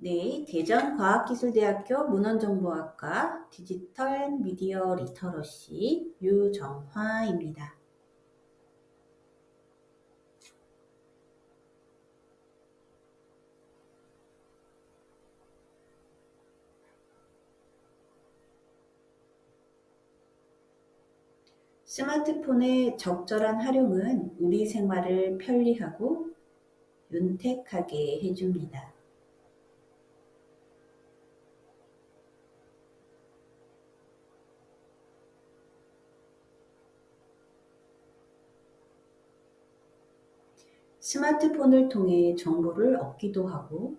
네, 대전과학기술대학교 문헌정보학과 디지털 미디어 리터러시 유정화입니다. 스마트폰의 적절한 활용은 우리 생활을 편리하고 윤택하게 해줍니다. 스마트폰을 통해 정보를 얻기도 하고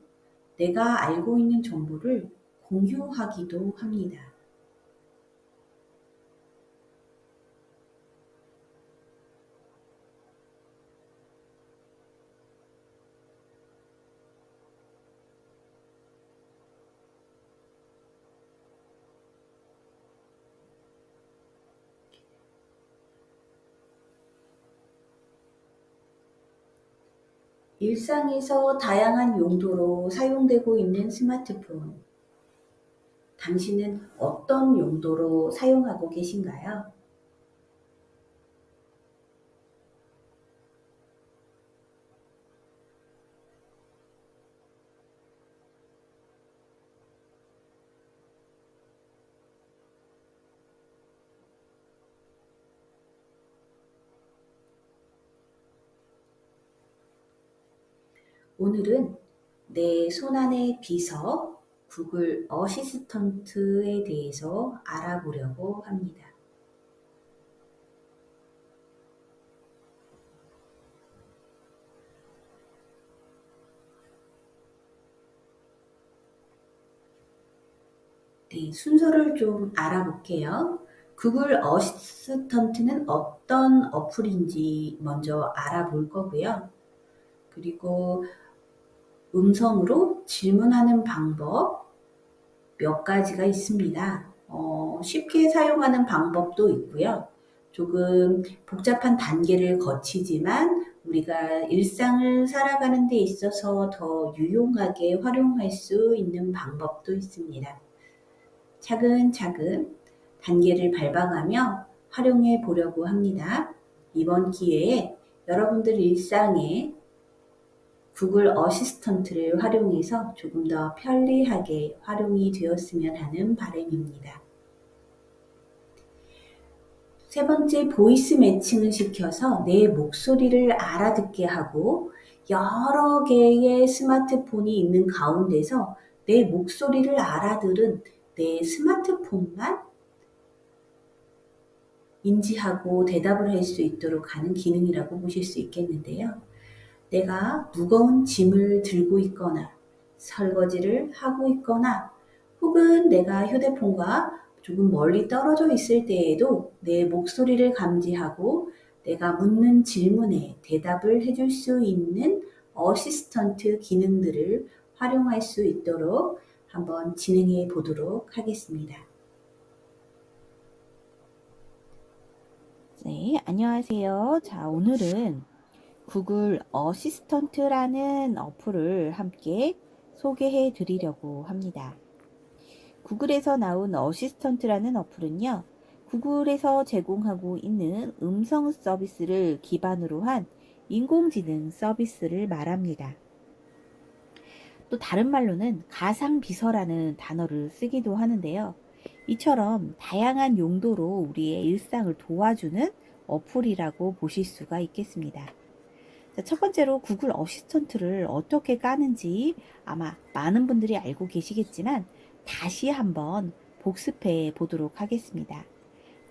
내가 알고 있는 정보를 공유하기도 합니다. 일상에서 다양한 용도로 사용되고 있는 스마트폰. 당신은 어떤 용도로 사용하고 계신가요? 오늘은 내 손안의 비서 구글 어시스턴트에 대해서 알아보려고 합니다. 네, 순서를 좀 알아볼게요. 구글 어시스턴트는 어떤 어플인지 먼저 알아볼 거고요. 그리고 음성으로 질문하는 방법 몇 가지가 있습니다. 어, 쉽게 사용하는 방법도 있고요. 조금 복잡한 단계를 거치지만 우리가 일상을 살아가는 데 있어서 더 유용하게 활용할 수 있는 방법도 있습니다. 차근차근 단계를 밟아가며 활용해 보려고 합니다. 이번 기회에 여러분들 일상에 구글 어시스턴트를 활용해서 조금 더 편리하게 활용이 되었으면 하는 바람입니다. 세 번째, 보이스 매칭을 시켜서 내 목소리를 알아듣게 하고 여러 개의 스마트폰이 있는 가운데서 내 목소리를 알아들은 내 스마트폰만 인지하고 대답을 할 수 있도록 하는 기능이라고 보실 수 있겠는데요. 내가 무거운 짐을 들고 있거나 설거지를 하고 있거나 혹은 내가 휴대폰과 조금 멀리 떨어져 있을 때에도 내 목소리를 감지하고 내가 묻는 질문에 대답을 해줄 수 있는 어시스턴트 기능들을 활용할 수 있도록 한번 진행해 보도록 하겠습니다. 네, 안녕하세요. 자, 오늘은 구글 어시스턴트라는 어플을 함께 소개해 드리려고 합니다. 구글에서 나온 어시스턴트라는 어플은요, 구글에서 제공하고 있는 음성 서비스를 기반으로 한 인공지능 서비스를 말합니다. 또 다른 말로는 가상 비서라는 단어를 쓰기도 하는데요. 이처럼 다양한 용도로 우리의 일상을 도와주는 어플이라고 보실 수가 있겠습니다. 첫 번째로 구글 어시스턴트를 어떻게 까는지 아마 많은 분들이 알고 계시겠지만 다시 한번 복습해 보도록 하겠습니다.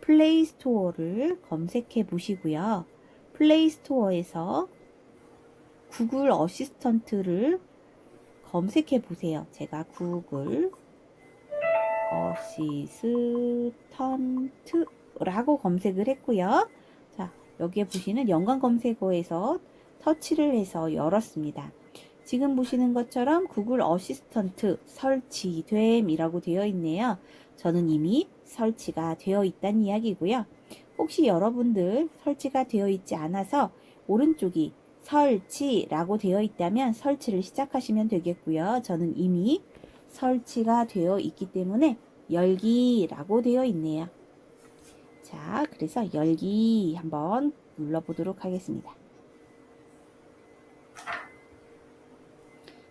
플레이 스토어를 검색해 보시고요. 플레이 스토어에서 구글 어시스턴트를 검색해 보세요. 제가 구글 어시스턴트라고 검색을 했고요. 자, 여기에 보시는 연관 검색어에서 터치를 해서 열었습니다. 지금 보시는 것처럼 구글 어시스턴트 설치됨이라고 되어 있네요. 저는 이미 설치가 되어 있다는 이야기고요. 혹시 여러분들 설치가 되어 있지 않아서 오른쪽이 설치라고 되어 있다면 설치를 시작하시면 되겠고요. 저는 이미 설치가 되어 있기 때문에 열기라고 되어 있네요. 자, 그래서 열기 한번 눌러보도록 하겠습니다.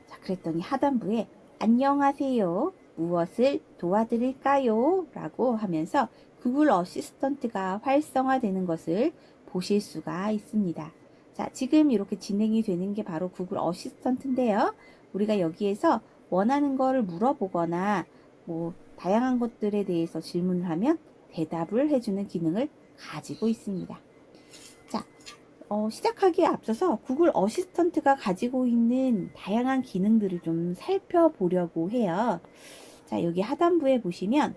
자, 그랬더니 하단부에 안녕하세요. 무엇을 도와드릴까요? 라고 하면서 구글 어시스턴트가 활성화되는 것을 보실 수가 있습니다. 자, 지금 이렇게 진행이 되는 게 바로 구글 어시스턴트인데요. 우리가 여기에서 원하는 거를 물어보거나 뭐 다양한 것들에 대해서 질문을 하면 대답을 해주는 기능을 가지고 있습니다. 자, 어, 시작하기에 앞서서 구글 어시스턴트가 가지고 있는 다양한 기능들을 좀 살펴보려고 해요. 자, 여기 하단부에 보시면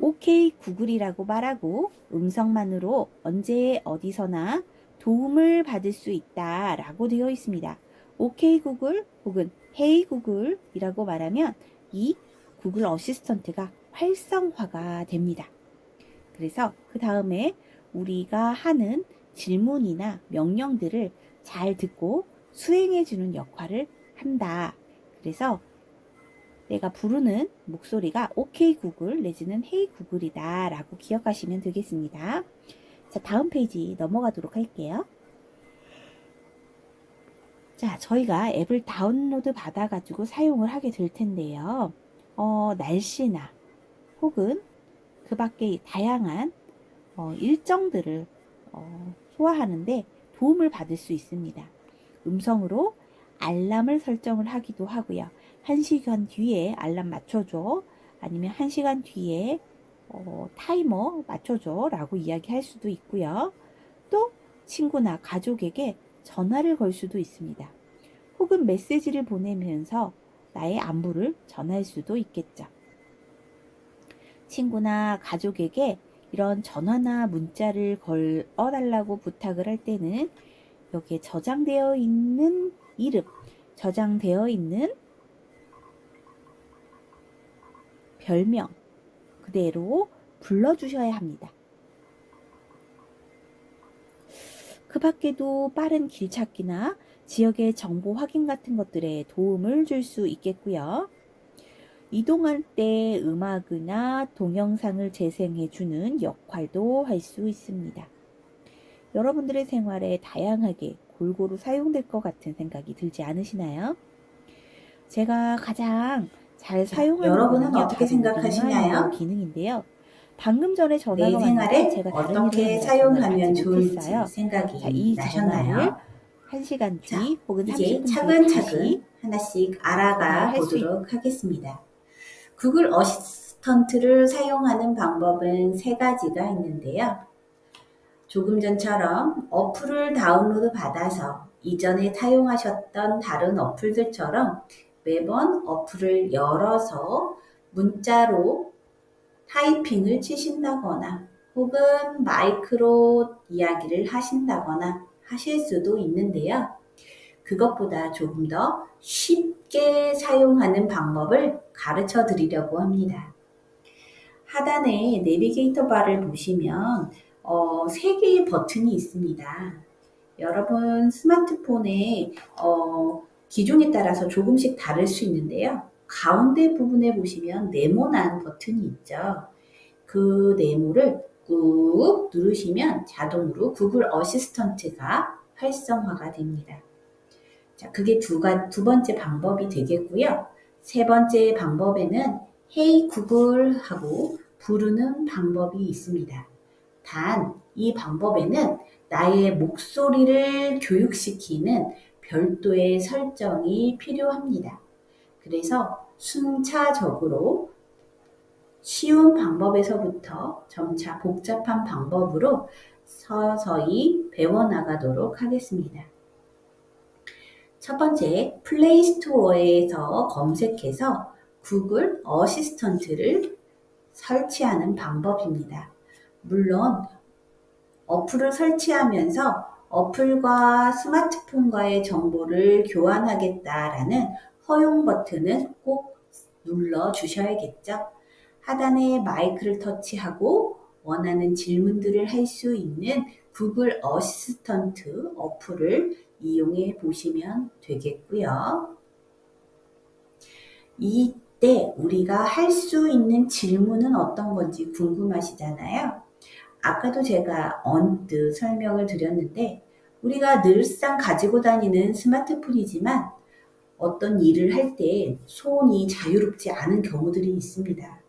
OK 구글이라고 말하고 음성만으로 언제 어디서나 도움을 받을 수 있다 라고 되어 있습니다. OK 구글 혹은 Hey 구글이라고 말하면 이 구글 어시스턴트가 활성화가 됩니다. 그래서 그 다음에 우리가 하는 질문이나 명령들을 잘 듣고 수행해 주는 역할을 한다. 그래서 내가 부르는 목소리가 OK 구글 내지는 헤이 구글이다 라고 기억하시면 되겠습니다. 자, 다음 페이지 넘어가도록 할게요. 자, 저희가 앱을 다운로드 받아가지고 사용을 하게 될 텐데요. 어, 날씨나 혹은 그 밖에 다양한 어, 일정들을 어, 소화하는데 도움을 받을 수 있습니다. 음성으로 알람을 설정을 하기도 하고요. 1시간 뒤에 알람 맞춰줘. 아니면 1시간 뒤에 어, 타이머 맞춰줘. 라고 이야기할 수도 있고요. 또 친구나 가족에게 전화를 걸 수도 있습니다. 혹은 메시지를 보내면서 나의 안부를 전할 수도 있겠죠. 친구나 가족에게 이런 전화나 문자를 걸어달라고 부탁을 할 때는 여기에 저장되어 있는 이름, 저장되어 있는 별명 그대로 불러주셔야 합니다. 그 밖에도 빠른 길 찾기나 지역의 정보 확인 같은 것들에 도움을 줄 수 있겠고요. 이동할 때 음악이나 동영상을 재생해 주는 역할도 할 수 있습니다. 여러분들의 생활에 다양하게 골고루 사용될 것 같은 생각이 들지 않으시나요? 제가 가장 잘 사용하는 여러분은 어떻게 생각하시나요? 기능인데요. 방금 전에 내 왔는데 생활에 제가 어떻게 사용하면 좋을지 못했어요. 생각이 자, 이 나셨나요? 전화를 1시간 뒤 자, 혹은 이제 30분 뒤에 차근차근 하나씩 알아가 보도록 하겠습니다. 구글 어시스턴트를 사용하는 방법은 세 가지가 있는데요. 조금 전처럼 어플을 다운로드 받아서 이전에 사용하셨던 다른 어플들처럼 매번 어플을 열어서 문자로 타이핑을 치신다거나 혹은 마이크로 이야기를 하신다거나 하실 수도 있는데요. 그것보다 조금 더 쉽게 사용하는 방법을 가르쳐 드리려고 합니다. 하단에 내비게이터 바를 보시면 어, 세 개의 버튼이 있습니다. 여러분 스마트폰에 어, 기종에 따라서 조금씩 다를 수 있는데요. 가운데 부분에 보시면 네모난 버튼이 있죠. 그 네모를 꾹 누르시면 자동으로 구글 어시스턴트가 활성화가 됩니다. 자, 그게 두, 가, 두 번째 방법이 되겠고요. 세 번째 방법에는 Hey 구글 하고 부르는 방법이 있습니다. 단, 이 방법에는 나의 목소리를 교육시키는 별도의 설정이 필요합니다. 그래서 순차적으로 쉬운 방법에서부터 점차 복잡한 방법으로 서서히 배워나가도록 하겠습니다. 첫 번째, 플레이 스토어에서 검색해서 구글 어시스턴트를 설치하는 방법입니다. 물론 어플을 설치하면서 어플과 스마트폰과의 정보를 교환하겠다라는 허용 버튼은 꼭 눌러 주셔야겠죠. 하단에 마이크를 터치하고 원하는 질문들을 할 수 있는 구글 어시스턴트 어플을 이용해 보시면 되겠고요. 이때 우리가 할 수 있는 질문은 어떤 건지 궁금하시잖아요. 아까도 제가 언뜻 설명을 드렸는데 우리가 늘상 가지고 다니는 스마트폰이지만 어떤 일을 할 때 손이 자유롭지 않은 경우들이 있습니다.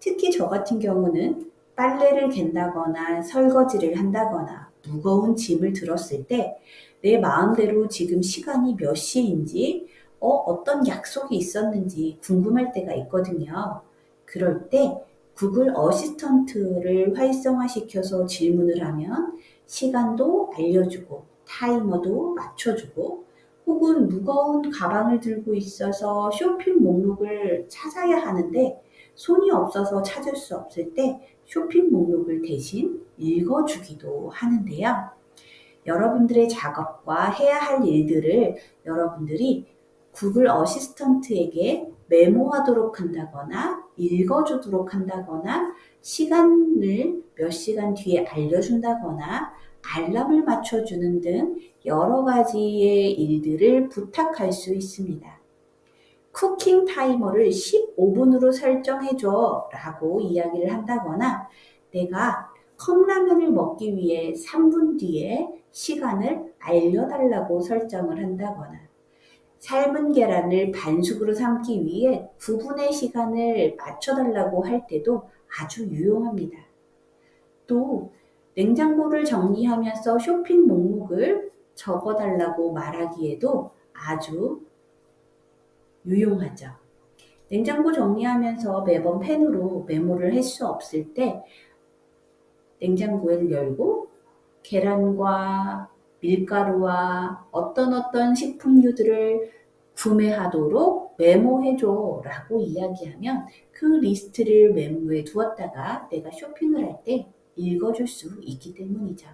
특히 저 같은 경우는 빨래를 갠다거나 설거지를 한다거나 무거운 짐을 들었을 때 내 마음대로 지금 시간이 몇 시인지 어, 어떤 약속이 있었는지 궁금할 때가 있거든요. 그럴 때 구글 어시스턴트를 활성화시켜서 질문을 하면 시간도 알려주고 타이머도 맞춰주고 혹은 무거운 가방을 들고 있어서 쇼핑 목록을 찾아야 하는데 손이 없어서 찾을 수 없을 때 쇼핑 목록을 대신 읽어주기도 하는데요. 여러분들의 작업과 해야 할 일들을 여러분들이 구글 어시스턴트에게 메모하도록 한다거나 읽어주도록 한다거나 시간을 몇 시간 뒤에 알려준다거나 알람을 맞춰주는 등 여러 가지의 일들을 부탁할 수 있습니다. 쿠킹 타이머를 15분으로 설정해줘 라고 이야기를 한다거나 내가 컵라면을 먹기 위해 3분 뒤에 시간을 알려달라고 설정을 한다거나 삶은 계란을 반숙으로 삶기 위해 9분의 시간을 맞춰달라고 할 때도 아주 유용합니다. 또 냉장고를 정리하면서 쇼핑 목록을 적어달라고 말하기에도 아주 유용하죠. 냉장고 정리하면서 매번 펜으로 메모를 할 수 없을 때 냉장고를 열고 계란과 밀가루와 어떤 어떤 식품류들을 구매하도록 메모해줘 라고 이야기하면 그 리스트를 메모해 두었다가 내가 쇼핑을 할 때 읽어줄 수 있기 때문이죠.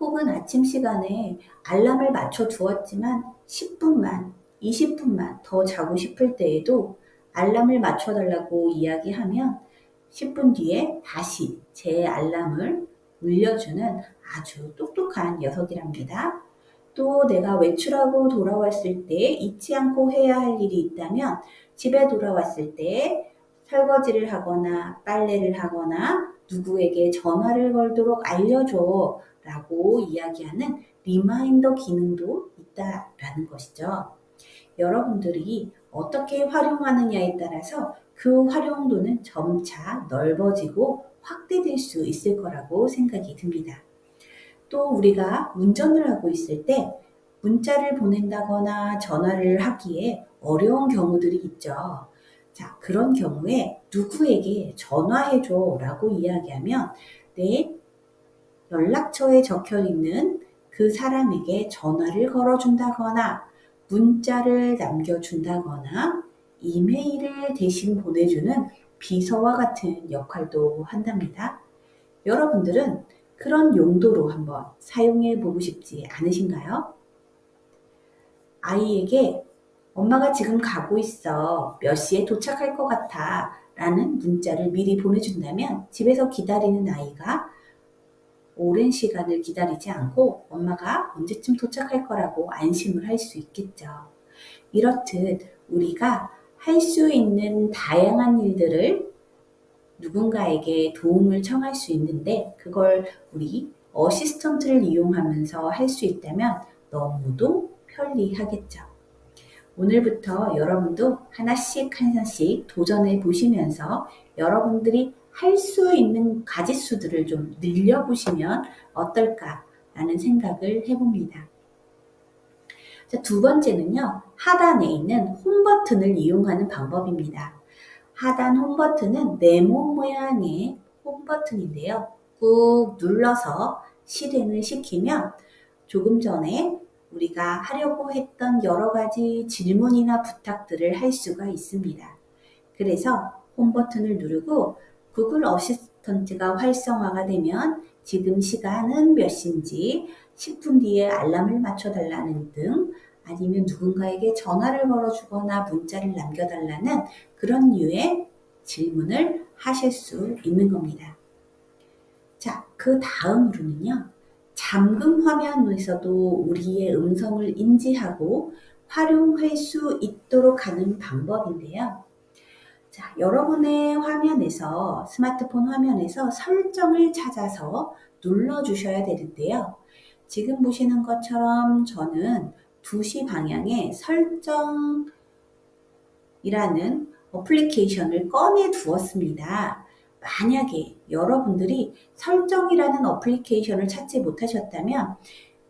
혹은 아침 시간에 알람을 맞춰 두었지만 10분만, 20분만 더 자고 싶을 때에도 알람을 맞춰달라고 이야기하면 10분 뒤에 다시 제 알람을 울려주는 아주 똑똑한 녀석이랍니다. 또 내가 외출하고 돌아왔을 때 잊지 않고 해야 할 일이 있다면 집에 돌아왔을 때 설거지를 하거나 빨래를 하거나 누구에게 전화를 걸도록 알려줘 라고 이야기하는 리마인더 기능도 있다라는 것이죠. 여러분들이 어떻게 활용하느냐에 따라서 그 활용도는 점차 넓어지고 확대될 수 있을 거라고 생각이 듭니다. 또 우리가 운전을 하고 있을 때 문자를 보낸다거나 전화를 하기에 어려운 경우들이 있죠. 자, 그런 경우에 누구에게 전화해줘 라고 이야기하면 내 연락처에 적혀 있는 그 사람에게 전화를 걸어준다거나 문자를 남겨준다거나 이메일을 대신 보내주는 비서와 같은 역할도 한답니다. 여러분들은 그런 용도로 한번 사용해 보고 싶지 않으신가요? 아이에게 엄마가 지금 가고 있어. 몇 시에 도착할 것 같아. 라는 문자를 미리 보내준다면 집에서 기다리는 아이가 오랜 시간을 기다리지 않고 엄마가 언제쯤 도착할 거라고 안심을 할 수 있겠죠. 이렇듯 우리가 할 수 있는 다양한 일들을 누군가에게 도움을 청할 수 있는데 그걸 우리 어시스턴트를 이용하면서 할 수 있다면 너무도 편리하겠죠. 오늘부터 여러분도 하나씩 하나씩 도전해 보시면서 여러분들이 할 수 있는 가지수들을 좀 늘려보시면 어떨까라는 생각을 해봅니다. 자, 두 번째는요, 하단에 있는 홈 버튼을 이용하는 방법입니다. 하단 홈 버튼은 네모 모양의 홈 버튼인데요. 꾹 눌러서 실행을 시키면 조금 전에 우리가 하려고 했던 여러 가지 질문이나 부탁들을 할 수가 있습니다. 그래서 홈 버튼을 누르고 구글 어시스턴트가 활성화가 되면 지금 시간은 몇 시인지 10분 뒤에 알람을 맞춰달라는 등 아니면 누군가에게 전화를 걸어주거나 문자를 남겨달라는 그런 류의 질문을 하실 수 있는 겁니다. 자, 그 다음으로는요, 잠금 화면에서도 우리의 음성을 인지하고 활용할 수 있도록 하는 방법인데요. 자, 여러분의 화면에서, 스마트폰 화면에서 설정을 찾아서 눌러 주셔야 되는데요. 지금 보시는 것처럼 저는 2시 방향에 설정이라는 어플리케이션을 꺼내 두었습니다. 만약에 여러분들이 설정이라는 어플리케이션을 찾지 못하셨다면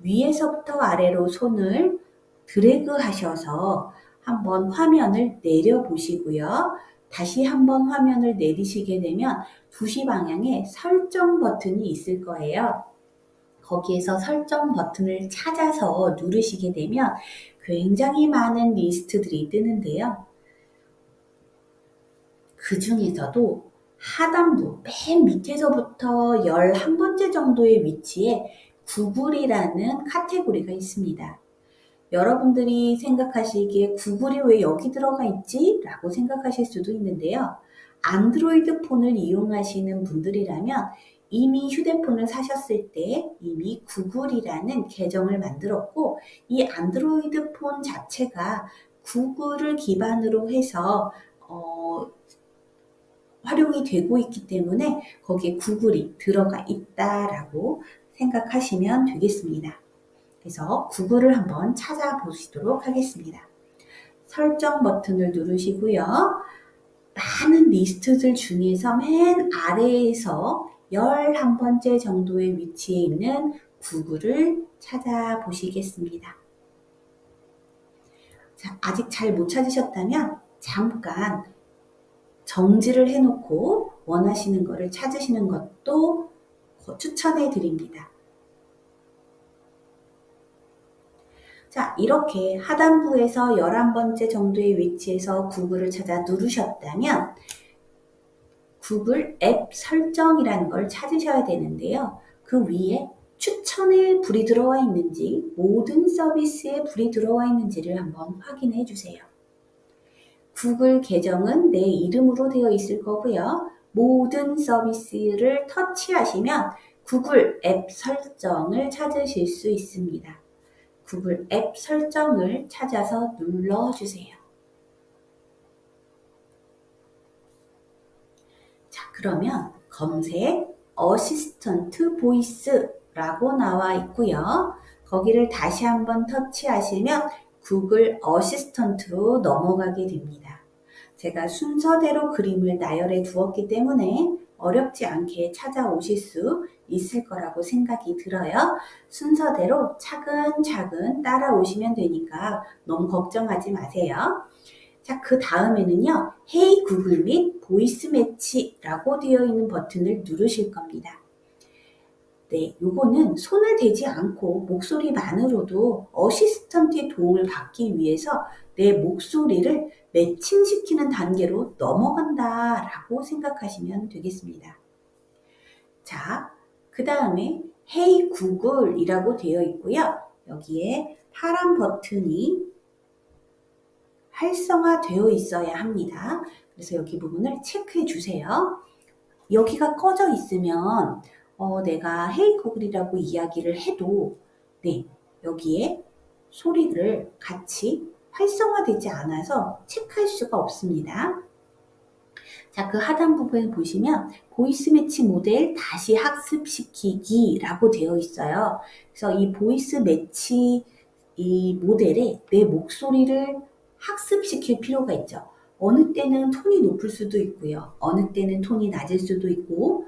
위에서부터 아래로 손을 드래그 하셔서 한번 화면을 내려 보시고요. 다시 한번 화면을 내리시게 되면 2시 방향에 설정 버튼이 있을 거예요. 거기에서 설정 버튼을 찾아서 누르시게 되면 굉장히 많은 리스트들이 뜨는데요. 그 중에서도 하단부 맨 밑에서부터 11번째 정도의 위치에 구글이라는 카테고리가 있습니다. 여러분들이 생각하시기에 구글이 왜 여기 들어가 있지? 라고 생각하실 수도 있는데요. 안드로이드 폰을 이용하시는 분들이라면 이미 휴대폰을 사셨을 때 이미 구글이라는 계정을 만들었고 이 안드로이드 폰 자체가 구글을 기반으로 해서 어, 활용이 되고 있기 때문에 거기에 구글이 들어가 있다라고 생각하시면 되겠습니다. 그래서 구글을 한번 찾아보시도록 하겠습니다. 설정 버튼을 누르시고요. 많은 리스트들 중에서 맨 아래에서 11번째 정도의 위치에 있는 구글을 찾아보시겠습니다. 자, 아직 잘 못 찾으셨다면 잠깐 정지를 해놓고 원하시는 것을 찾으시는 것도 추천해 드립니다. 자, 이렇게 하단부에서 11번째 정도의 위치에서 구글을 찾아 누르셨다면 구글 앱 설정이라는 걸 찾으셔야 되는데요. 그 위에 추천에 불이 들어와 있는지 모든 서비스에 불이 들어와 있는지를 한번 확인해 주세요. 구글 계정은 내 이름으로 되어 있을 거고요. 모든 서비스를 터치하시면 구글 앱 설정을 찾으실 수 있습니다. 구글 앱 설정을 찾아서 눌러주세요. 자, 그러면 검색 어시스턴트 보이스라고 나와 있고요. 거기를 다시 한번 터치하시면 구글 어시스턴트로 넘어가게 됩니다. 제가 순서대로 그림을 나열해 두었기 때문에 어렵지 않게 찾아오실 수 있을 거라고 생각이 들어요. 순서대로 차근차근 따라오시면 되니까 너무 걱정하지 마세요. 자, 그 다음에는요, 헤이 구글 및 보이스 매치라고 되어 있는 버튼을 누르실 겁니다. 네, 요거는 손을 대지 않고 목소리만으로도 어시스턴트의 도움을 받기 위해서 내 목소리를 매칭시키는 단계로 넘어간다라고 생각하시면 되겠습니다. 자, 그 다음에 Hey Google이라고 되어 있고요. 여기에 파란 버튼이 활성화되어 있어야 합니다. 그래서 여기 부분을 체크해 주세요. 여기가 꺼져 있으면 어, 내가 헤이 구글이라고 이야기를 해도 네, 여기에 소리를 같이 활성화되지 않아서 체크할 수가 없습니다. 자, 그 하단 부분에 보시면 보이스 매치 모델 다시 학습시키기라고 되어 있어요. 그래서 이 보이스 매치 이 모델에 내 목소리를 학습시킬 필요가 있죠. 어느 때는 톤이 높을 수도 있고요. 어느 때는 톤이 낮을 수도 있고,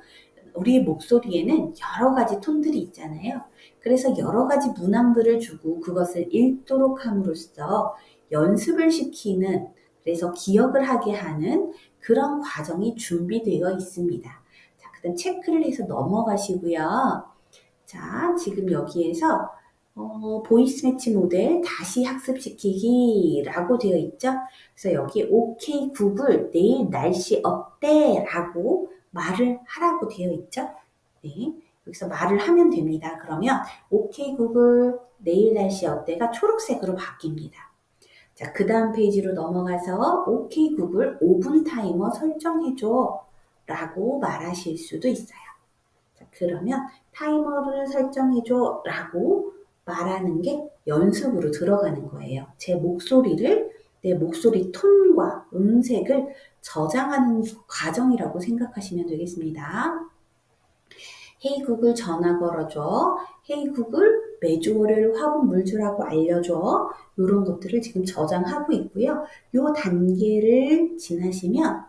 우리의 목소리에는 여러 가지 톤들이 있잖아요. 그래서 여러 가지 문항들을 주고 그것을 읽도록 함으로써 연습을 시키는, 그래서 기억을 하게 하는 그런 과정이 준비되어 있습니다. 자, 그 다음 체크를 해서 넘어가시고요. 자, 지금 여기에서 어, 보이스 매치 모델 다시 학습시키기라고 되어 있죠. 그래서 여기 OK 구글 내일 날씨 어때? 라고 말을 하라고 되어 있죠. 네. 여기서 말을 하면 됩니다. 그러면 OK 구글 내일 날씨 어때가 초록색으로 바뀝니다. 자, 그 다음 페이지로 넘어가서 OK 구글 5분 타이머 설정해줘 라고 말하실 수도 있어요. 자, 그러면 타이머를 설정해줘 라고 말하는 게 연습으로 들어가는 거예요. 제 목소리를, 내 목소리 톤과 음색을 저장하는 과정이라고 생각하시면 되겠습니다. 헤이 구글 전화 걸어줘. 헤이 구글 매주 월요일 화분 물 주라고 알려줘. 이런 것들을 지금 저장하고 있고요. 요 단계를 지나시면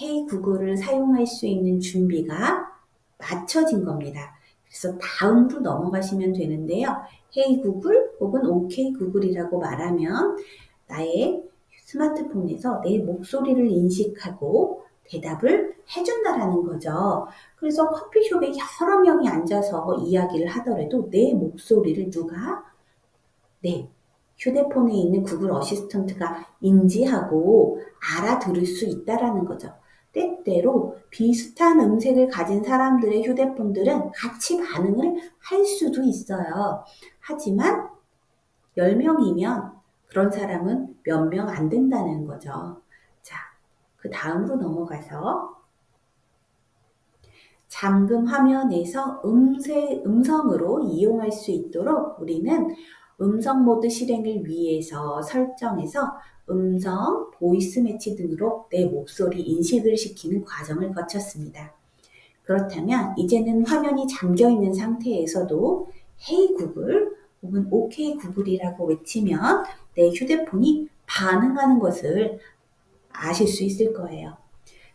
헤이 구글을 사용할 수 있는 준비가 맞춰진 겁니다. 그래서 다음으로 넘어가시면 되는데요. 헤이 구글 혹은 오케이 구글이라고 말하면 나의 스마트폰에서 내 목소리를 인식하고 대답을 해준다라는 거죠. 그래서 커피숍에 여러 명이 앉아서 이야기를 하더라도 내 목소리를 누가 네, 휴대폰에 있는 구글 어시스턴트가 인지하고 알아들을 수 있다라는 거죠. 때때로 비슷한 음색을 가진 사람들의 휴대폰들은 같이 반응을 할 수도 있어요. 하지만 10명이면 그런 사람은 몇 명 안 된다는 거죠. 자, 그 다음으로 넘어가서 잠금 화면에서 음세, 음성으로 이용할 수 있도록 우리는 음성 모드 실행을 위해서 설정해서 음성, 보이스 매치 등으로 내 목소리 인식을 시키는 과정을 거쳤습니다. 그렇다면 이제는 화면이 잠겨 있는 상태에서도 헤이 구글 혹은 오케이 구글이라고 외치면 내 휴대폰이 반응하는 것을 아실 수 있을 거예요.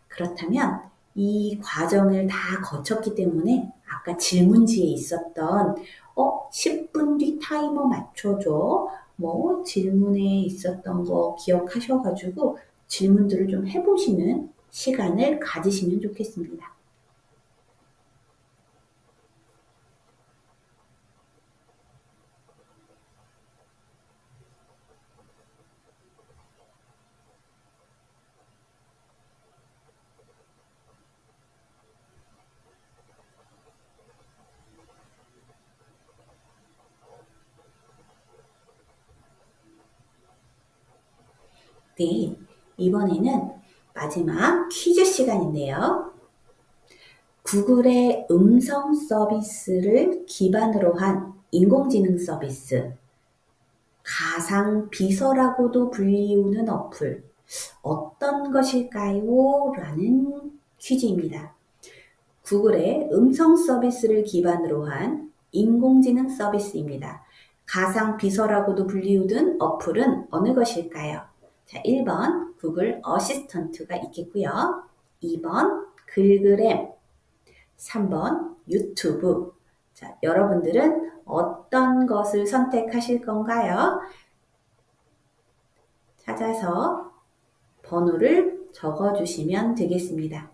그렇다면 이 과정을 다 거쳤기 때문에 아까 질문지에 있었던 어 10분 뒤 타이머 맞춰줘 뭐 질문에 있었던 거 기억하셔가지고 질문들을 좀 해보시는 시간을 가지시면 좋겠습니다. 네, 이번에는 마지막 퀴즈 시간인데요. 구글의 음성 서비스를 기반으로 한 인공지능 서비스, 가상 비서라고도 불리우는 어플, 어떤 것일까요? 라는 퀴즈입니다. 구글의 음성 서비스를 기반으로 한 인공지능 서비스입니다. 가상 비서라고도 불리우는 어플은 어느 것일까요? 자, 1번 구글 어시스턴트가 있겠고요. 2번 글그램, 3번 유튜브. 자, 여러분들은 어떤 것을 선택하실 건가요? 찾아서 번호를 적어 주시면 되겠습니다.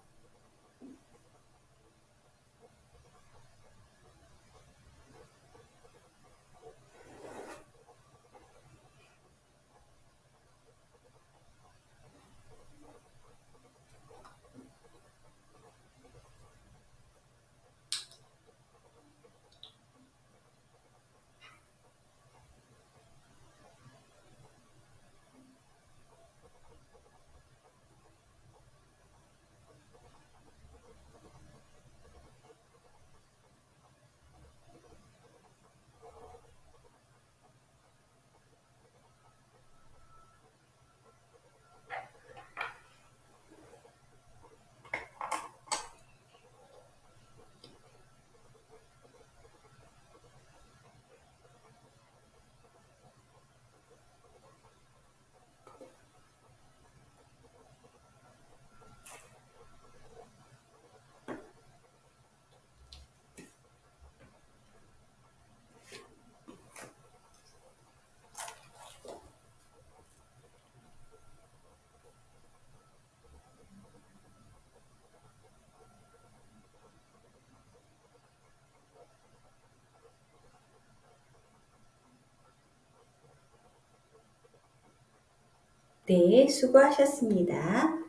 네, 수고하셨습니다.